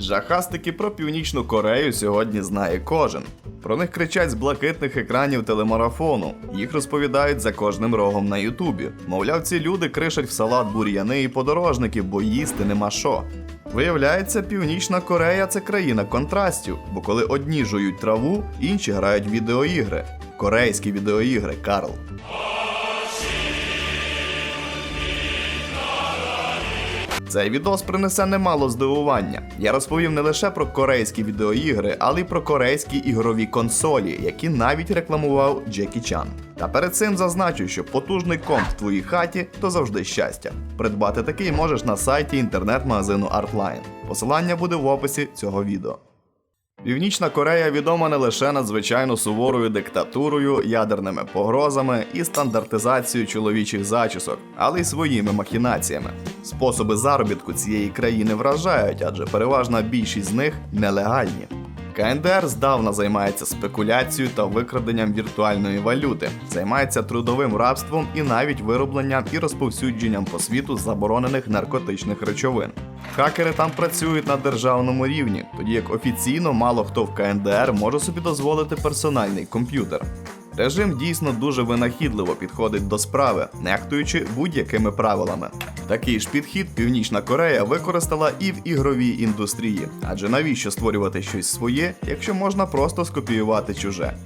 Жахастики про Північну Корею сьогодні знає кожен. Про них кричать з блакитних екранів телемарафону. Їх розповідають за кожним рогом на Ютубі. Мовляв, ці люди кришать в салат бур'яни і подорожники, бо їсти нема що. Виявляється, Північна Корея це країна контрастів, бо коли одні жують траву, інші грають відеоігри. Корейські відеоігри, Карл. Цей відос принесе немало здивування. Я розповім не лише про корейські відеоігри, але й про корейські ігрові консолі, які навіть рекламував Джекі Чан. Та перед цим зазначу, що потужний комп в твоїй хаті то завжди щастя. Придбати такий можеш на сайті інтернет-магазину Artline. Посилання буде в описі цього відео. Північна Корея відома не лише надзвичайно суворою диктатурою, ядерними погрозами і стандартизацією чоловічих зачісок, але й своїми махінаціями. Способи заробітку цієї країни вражають, адже переважна більшість з них нелегальні. КНДР здавна займається спекуляцією та викраденням віртуальної валюти, займається трудовим рабством і навіть виробленням і розповсюдженням по світу заборонених наркотичних речовин. Хакери там працюють на державному рівні, тоді як офіційно мало хто в КНДР може собі дозволити персональний комп'ютер. Режим дійсно дуже винахідливо підходить до справи, нехтуючи будь-якими правилами. Такий ж підхід Північна Корея використала і в ігровій індустрії, адже навіщо створювати щось своє, якщо можна просто скопіювати чуже.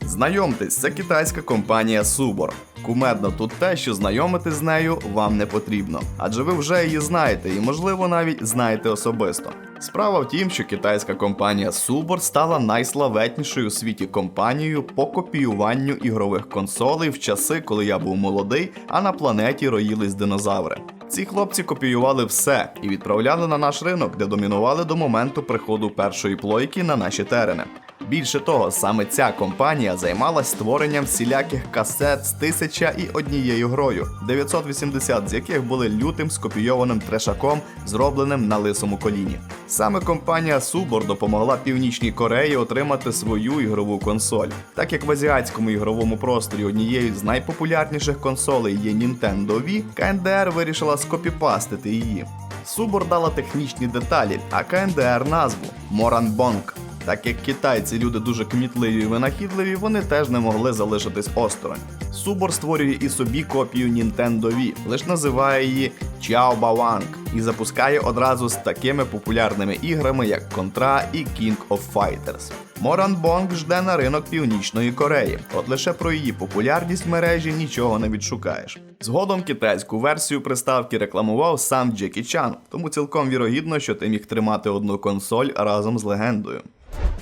Знайомтесь, це китайська компанія Subor. Кумедно тут те, що знайомити з нею вам не потрібно, адже ви вже її знаєте і, можливо, навіть знаєте особисто. Справа в тім, що китайська компанія Subor стала найславетнішою у світі компанією по копіюванню ігрових консолей в часи, коли я був молодий, а на планеті роїлись динозаври. Ці хлопці копіювали все і відправляли на наш ринок, де домінували до моменту приходу першої плойки на наші терени. Більше того, саме ця компанія займалась створенням всіляких касет з тисяча і однією грою, 980 з яких були лютим скопійованим трешаком, зробленим на лисому коліні. Саме компанія Subor допомогла Північній Кореї отримати свою ігрову консоль. Так як в азіатському ігровому просторі однією з найпопулярніших консолей є Nintendo Wii, КНДР вирішила скопіпастити її. Subor дала технічні деталі, а КНДР назву Моранбонг. Так як китайці люди дуже кмітливі і винахідливі, вони теж не могли залишитись осторонь. Субор створює і собі копію Nintendo Wii, лише називає її Bawang і запускає одразу з такими популярними іграми, як Contra і King of Fighters. Моран Бонг жде на ринок Північної Кореї, от лише про її популярність в мережі нічого не відшукаєш. Згодом китайську версію приставки рекламував сам Джекі Чан, тому цілком вірогідно, що ти міг тримати одну консоль разом з легендою.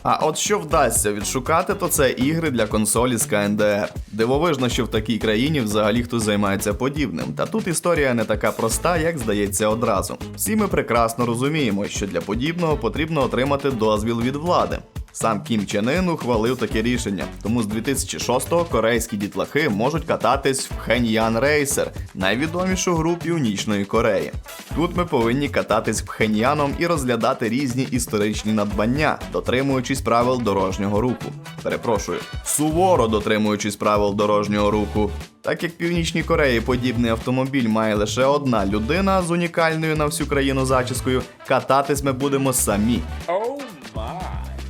А от що вдасться відшукати, то це ігри для консолі з КНДР. Дивовижно, що в такій країні взагалі хтось займається подібним. Та тут історія не така проста, як здається одразу. Всі ми прекрасно розуміємо, що для подібного потрібно отримати дозвіл від влади. Сам Кім Чен Ін ухвалив таке рішення, тому з 2006-го корейські дітлахи можуть кататись в Хеньян Рейсер, найвідомішу гру Північної Кореї. Тут ми повинні кататись Пхеньяном і розглядати різні історичні надбання, дотримуючись правил дорожнього руху. Перепрошую, суворо дотримуючись правил дорожнього руху. Так як в Північній Кореї подібний автомобіль має лише одна людина з унікальною на всю країну зачіскою, кататись ми будемо самі.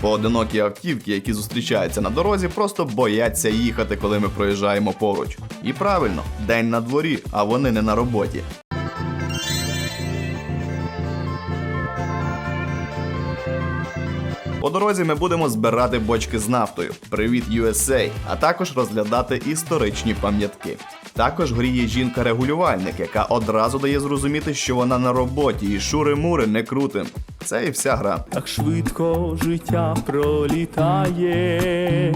Поодинокі автівки, які зустрічаються на дорозі, просто бояться їхати, коли ми проїжджаємо поруч. І правильно, день на дворі, а вони не на роботі. По дорозі ми будемо збирати бочки з нафтою. Привіт USA, а також розглядати історичні пам'ятки. Також гріє жінка-регулювальник, яка одразу дає зрозуміти, що вона на роботі, і шури-мури не крутим. Це і вся гра. Так швидко життя пролітає,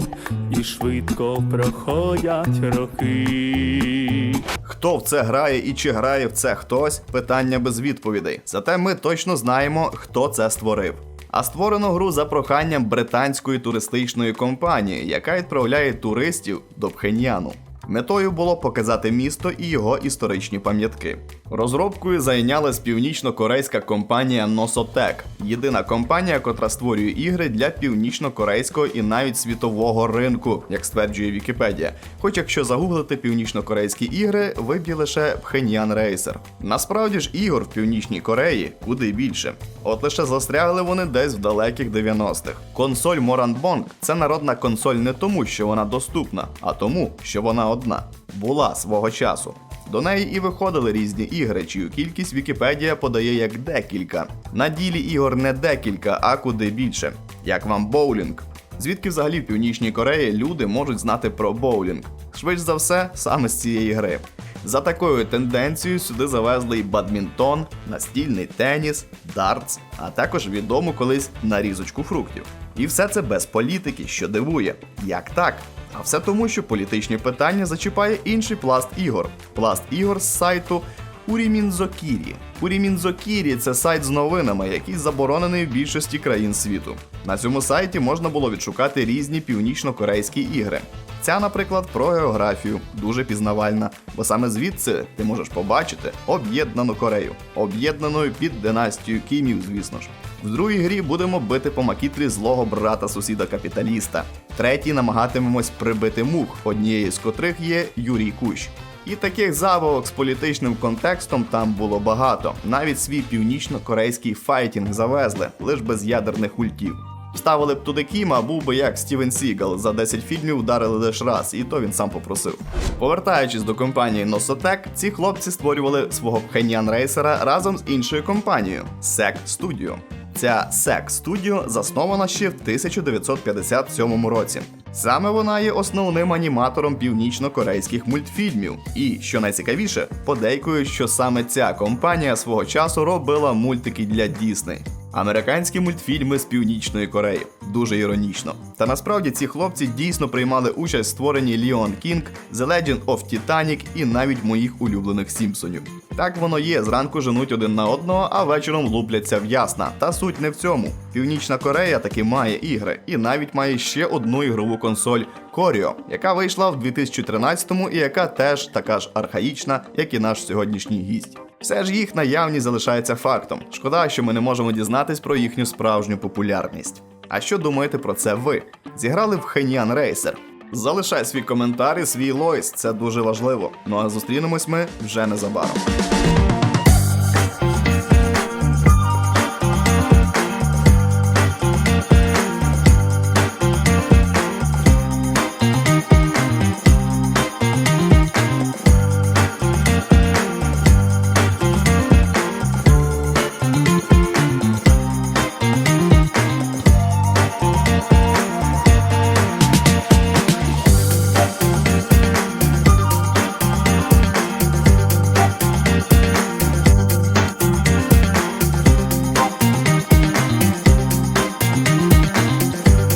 і швидко проходять роки. Хто в це грає і чи грає в це хтось? Питання без відповідей. Зате ми точно знаємо, хто це створив. А створено гру за проханням британської туристичної компанії, яка відправляє туристів до Пхеньяну. Метою було показати місто і його історичні пам'ятки. Розробкою зайнялась північно-корейська компанія Nosotec, єдина компанія, котра створює ігри для північно-корейського і навіть світового ринку, як стверджує Вікіпедія. Хоч якщо загуглити північно-корейські ігри, виб'є лише Phenyan Racer. Насправді ж ігор в Північній Кореї куди більше. От лише застрягли вони десь в далеких 90-х. Консоль Moranbong – це народна консоль не тому, що вона доступна, а тому, що вона одна. Була свого часу. До неї і виходили різні ігри, чию кількість Вікіпедія подає як декілька. На ділі ігор не декілька, а куди більше. Як вам боулінг? Звідки взагалі в Північній Кореї люди можуть знати про боулінг? Швидше за все, саме з цієї гри. За такою тенденцією сюди завезли і бадмінтон, настільний теніс, дартс, а також відому колись нарізочку фруктів. І все це без політики, що дивує. Як так? А все тому, що політичні питання зачіпає інший пласт ігор. Пласт ігор з сайту Урімінзокірі. Урімінзокірі це сайт з новинами, який заборонений в більшості країн світу. На цьому сайті можна було відшукати різні північно-корейські ігри. Ця, наприклад, про географію, дуже пізнавальна, бо саме звідси ти можеш побачити об'єднану Корею, об'єднаною під династію Кімів, звісно ж. В другій грі будемо бити по макітрі злого брата сусіда капіталіста. Третій намагатимемось прибити мух, однією з котрих є Юрій Кущ. І таких забавок з політичним контекстом там було багато. Навіть свій північно-корейський файтінг завезли, лиш без ядерних ультів. Вставили б туди Кіма, був би як Стівен Сігал. За 10 фільмів ударили лише раз, і то він сам попросив. Повертаючись до компанії Nosotec, ці хлопці створювали свого Phenyan Racer разом з іншою компанією SEC Studio. Ця SEC Studio заснована ще в 1957 році. Саме вона є основним аніматором північно-корейських мультфільмів. І, що найцікавіше, подейкують, що саме ця компанія свого часу робила мультики для Дісней. Американські мультфільми з Північної Кореї. Дуже іронічно. Та насправді ці хлопці дійсно приймали участь в створенні Ліон Кінг, The Legend of Titanic і навіть моїх улюблених Сімпсонів. Так воно є, зранку женуть один на одного, а вечором лупляться в ясна. Та суть не в цьому. Північна Корея таки має ігри, і навіть має ще одну ігрову консоль Коріо, яка вийшла в 2013-му і яка теж така ж архаїчна, як і наш сьогоднішній гість. Все ж їх наявність залишається фактом. Шкода, що ми не можемо дізнатись про їхню справжню популярність. А що думаєте про це ви? Зіграли в Хенян Рейсер? Залишай свій коментар і свій лойс, це дуже важливо. Ну а зустрінемось ми вже незабаром.